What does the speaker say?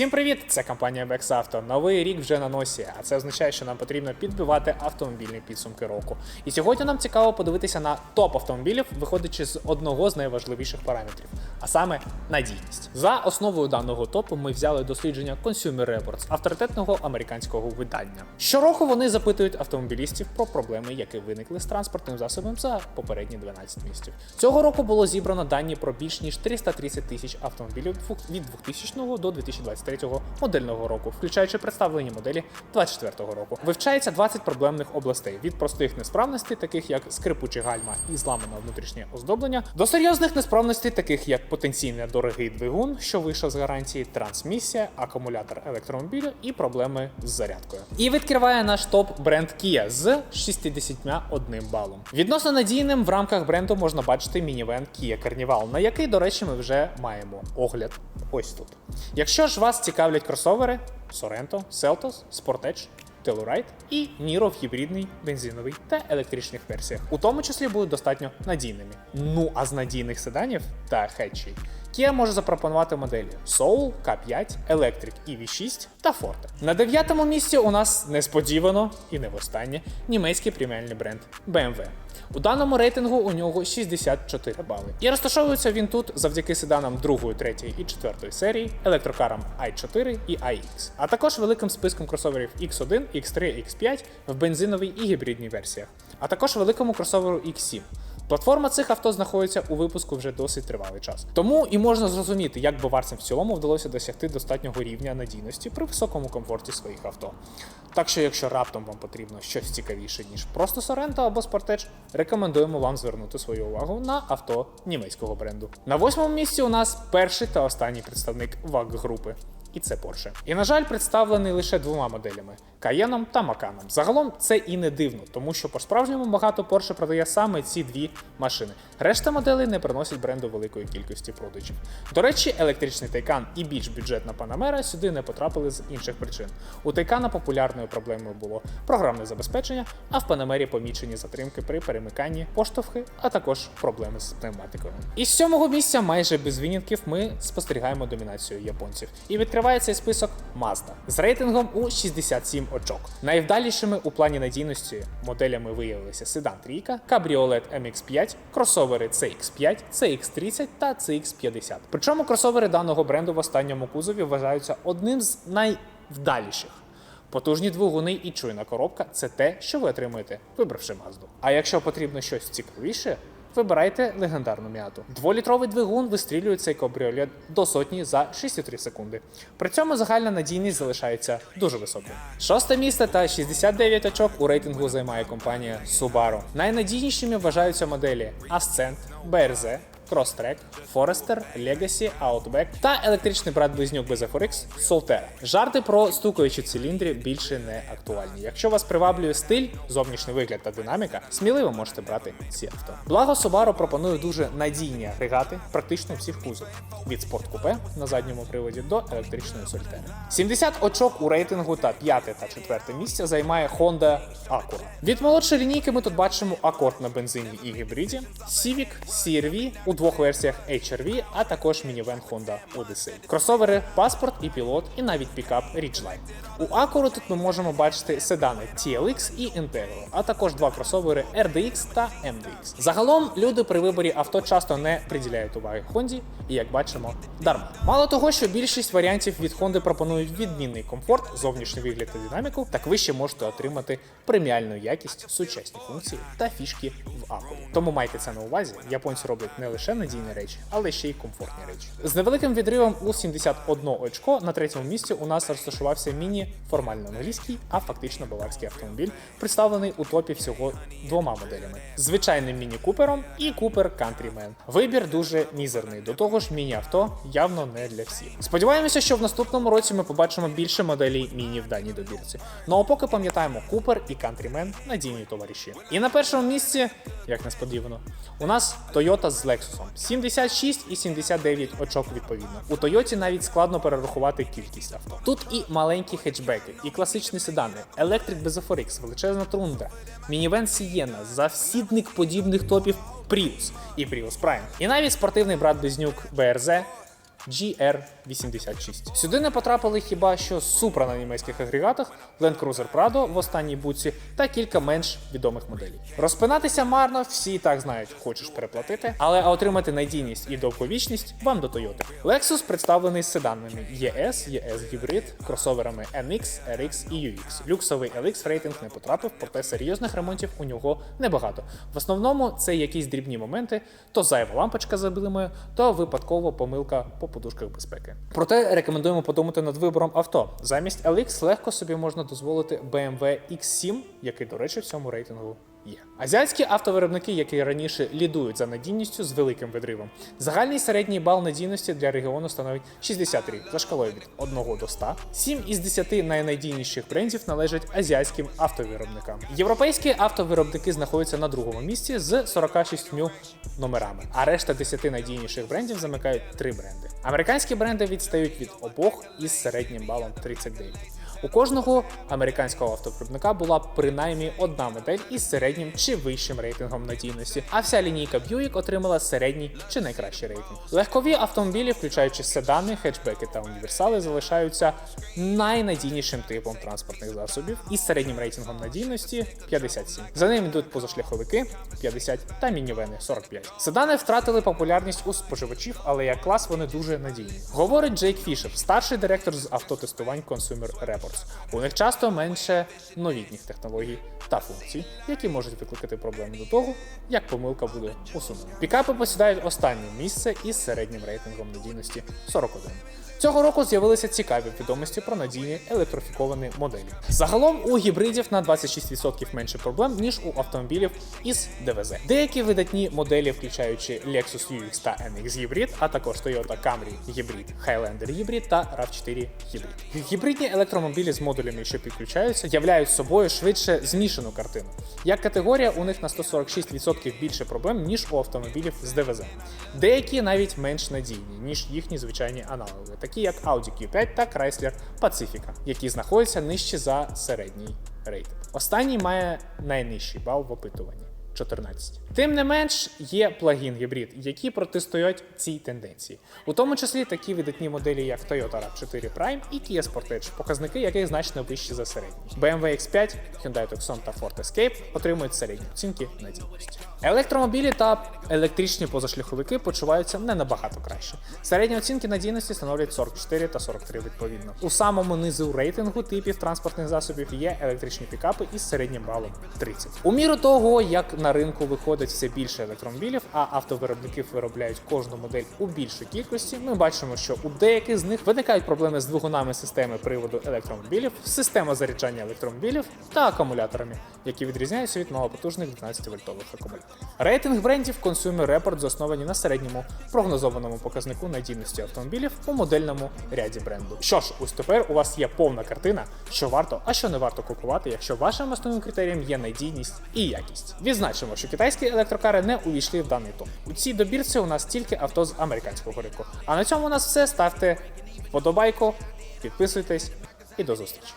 Всім привіт! Це компанія Bex Новий рік вже на носі, а це означає, що нам потрібно підбивати автомобільні підсумки року. І сьогодні нам цікаво подивитися на топ автомобілів, виходячи з одного з найважливіших параметрів, а саме надійність. За основою даного топу ми взяли дослідження Consumer Reports авторитетного американського видання. Щороку вони запитують автомобілістів про проблеми, які виникли з транспортним засобом за попередні 12 місяців. Цього року було зібрано дані про більш ніж 330 тисяч автомобілів від 2000 до 2023 модельного року, включаючи представлені моделі 2024 року. Вивчається 20 проблемних областей від простих несправностей, таких як скрипучі гальма і зламане внутрішнє оздоблення, до серйозних несправностей, таких як потенційно дорогий двигун, що вийшов з гарантії, трансмісія, акумулятор електромобіля і проблеми з зарядкою. І відкриває наш топ бренд Kia з 61 балом. Відносно надійним в рамках бренду можна бачити мінівен Kia Carnival, на який, до речі, ми вже маємо огляд ось тут. Якщо ж вас цікавлять кросовери, Sorento, Seltos, Sportage, Telluride і Niro в гібридній, бензиновій та електричних версіях, у тому числі будуть достатньо надійними. Ну а з надійних седанів та хетчей Kia може запропонувати моделі Soul, K5, Electric EV6 та Forte. На дев'ятому місці у нас несподівано і не востаннє німецький преміальний бренд BMW. У даному рейтингу у нього 64 бали. І розташовується він тут завдяки седанам 2, 3 і 4 серії, електрокарам i4 і iX, а також великим списком кросоверів X1, X3, X5 в бензиновій і гібридній версіях, а також великому кросоверу X7. Платформа цих авто знаходиться у випуску вже досить тривалий час. Тому і можна зрозуміти, як баварцям в цілому вдалося досягти достатнього рівня надійності при високому комфорті своїх авто. Так що, якщо раптом вам потрібно щось цікавіше, ніж просто Sorento або Sportage, рекомендуємо вам звернути свою увагу на авто німецького бренду. На восьмому місці у нас перший та останній представник ваг групи. І це Porsche. І, на жаль, представлений лише двома моделями Cayenne та Macan. Загалом це і не дивно, тому що по-справжньому багато Porsche продає саме ці дві машини. Решта моделей не приносять бренду великої кількості продажів. До речі, електричний Taycan і більш бюджетна Panamera сюди не потрапили з інших причин. У Taycan популярною проблемою було програмне забезпечення, а в Panamera помічені затримки при перемиканні, поштовхи, а також проблеми з пневматикою. Із сьомого місця, майже без винятків, ми спостерігаємо домінацію японців. І відкриває цей список Mazda з рейтингом у 67 очок. Найвдалішими у плані надійності моделями виявилися седан Трійка, кабріолет MX5, кросовери CX5, CX30 та CX50. Причому кросовери даного бренду в останньому кузові вважаються одним з найвдаліших. Потужні двигуни і чуйна коробка це те, що ви отримуєте, вибравши Мазду. А якщо потрібно щось цікавіше, вибирайте легендарну м'яту. Дволітровий двигун вистрілює цей кабріолет до сотні за 6,3 секунди. При цьому загальна надійність залишається дуже високою. Шосте місце та 69 очок у рейтингу займає компанія Subaru. Найнадійнішими вважаються моделі Ascent, BRZ, Crosstrek, Forester, Legacy, Outback та електричний брат-близнюк без FRX Solterra. Жарти про стукаючі циліндри більше не актуальні. Якщо вас приваблює стиль, зовнішній вигляд та динаміка, сміливо можете брати ці авто. Благо Subaru пропонує дуже надійні агрегати практично всіх кузовів від спорткупе на задньому приводі до електричної Solterra. 70 очок у рейтингу та 5 та 4 місце займає Honda Acura. Від молодшої лінійки ми тут бачимо Accord на бензині і гібриді, Civic, CR-V у двох версіях HR-V, а також мінівен Honda Odyssey. Кросовери Passport і Pilot, і навіть пікап Ridgeline. У Acura тут ми можемо бачити седани TLX і Integral, а також два кросовери RDX та MDX. Загалом люди при виборі авто часто не приділяють уваги Honda, і як бачимо, дарма. Мало того, що більшість варіантів від Honda пропонують відмінний комфорт, зовнішній вигляд та динаміку, так ви ще можете отримати преміальну якість, сучасні функції та фішки Acura. Тому майте це на увазі. Японці роблять не лише надійні речі, але ще й комфортні речі. З невеликим відривом у 71 очко на третьому місці у нас розташувався міні формально англійський, а фактично баварський автомобіль, представлений у топі всього двома моделями: звичайним міні Купером і Купер Countryman. Вибір дуже мізерний. До того ж, міні-авто явно не для всіх. Сподіваємося, що в наступному році ми побачимо більше моделей міні в даній добірці. Ну а поки пам'ятаємо, Купер і Countryman надійні товариші. І на першому місці, як несподівано, у нас Toyota з Lexus. 76 і 79 очок відповідно. У Toyota навіть складно перерахувати кількість авто. Тут і маленькі хетчбеки, і класичні седани, електрик без FRX, величезна Трунда, мінівен Сієна, завсідник подібних топів Prius і Prius Prime. І навіть спортивний брат близнюк BRZ GR86. Сюди не потрапили хіба що Supra на німецьких агрегатах, Land Cruiser Prado в останній буці та кілька менш відомих моделей. Розпинатися марно, всі так знають, хочеш переплатити, але отримати надійність і довговічність вам до Toyota. Lexus представлений седанами ES, ES Hybrid, кросоверами NX, RX і UX. Люксовий LX рейтинг не потрапив, проте серйозних ремонтів у нього небагато. В основному це якісь дрібні моменти, то зайва лампочка з блимою, то випадково помилка по подушках безпеки. Проте рекомендуємо подумати над вибором авто. Замість LX легко собі можна дозволити BMW X7, який, до речі, в цьому рейтингу є. Азіатські автовиробники, які раніше лідують за надійністю з великим відривом. Загальний середній бал надійності для регіону становить 63 за шкалою від 1 до 100. 7 із 10 найнадійніших брендів належать азіатським автовиробникам. Європейські автовиробники знаходяться на другому місці з 46 номерами, а решта 10 найдійніших брендів замикають три бренди. Американські бренди відстають від обох із середнім балом 39. У кожного американського автовиробника була принаймні одна модель із середнім чи вищим рейтингом надійності, а вся лінійка Buick отримала середній чи найкращий рейтинг. Легкові автомобілі, включаючи седани, хетчбеки та універсали, залишаються найнадійнішим типом транспортних засобів із середнім рейтингом надійності 57. За ним йдуть позашляховики 50 та мінівени 45. Седани втратили популярність у споживачів, але як клас вони дуже надійні. Говорить Джейк Фішер, старший директор з автотестувань Consumer Reports. У них часто менше новітніх технологій та функцій, які можуть викликати проблеми до того, як помилка буде усунена. Пікапи посідають останнє місце із середнім рейтингом надійності 41. Цього року з'явилися цікаві відомості про надійні електрифіковані моделі. Загалом у гібридів на 26% менше проблем, ніж у автомобілів із ДВЗ. Деякі видатні моделі, включаючи Lexus UX та NX Hybrid, а також Toyota Camry Hybrid, Highlander Hybrid та RAV4 Hybrid. Гібридні електромобілі з модулями, що підключаються, являють собою швидше змішану картину. Як категорія, у них на 146% більше проблем, ніж у автомобілів з ДВЗ. Деякі навіть менш надійні, ніж їхні звичайні аналоги, такі як Audi Q5 та Chrysler Pacifica, які знаходяться нижче за середній рейтинг. Останній має найнижчий бал в опитуванні. 14. Тим не менш, є плагін гібрид, які протистоять цій тенденції, у тому числі такі видатні моделі, як Toyota RAV4 Prime і Kia Sportage, показники яких значно вищі за середні. BMW X5, Hyundai Tucson та Ford Escape отримують середні оцінки надійності. Електромобілі та електричні позашляховики почуваються не набагато краще. Середні оцінки надійності становлять 44 та 43 відповідно. У самому низу рейтингу типів транспортних засобів є електричні пікапи із середнім балом 30. У міру того, як на ринку виходить все більше електромобілів, а автовиробники виробляють кожну модель у більшій кількості, ми бачимо, що у деяких з них виникають проблеми з двигунами системи приводу електромобілів, система заряджання електромобілів та акумуляторами, які відрізняються від малопотужних 12-вольтових акумуляторів. Рейтинг брендів Consumer Report засновані на середньому прогнозованому показнику надійності автомобілів у модельному ряді бренду. Що ж, ось тепер у вас є повна картина, що варто, а що не варто купувати, якщо вашим основним критерієм є надійність і якість. Відзначимо, що китайські електрокари не увійшли в даний топ. У цій добірці у нас тільки авто з американського ринку. А на цьому у нас все. Ставте вподобайку, підписуйтесь і до зустрічі.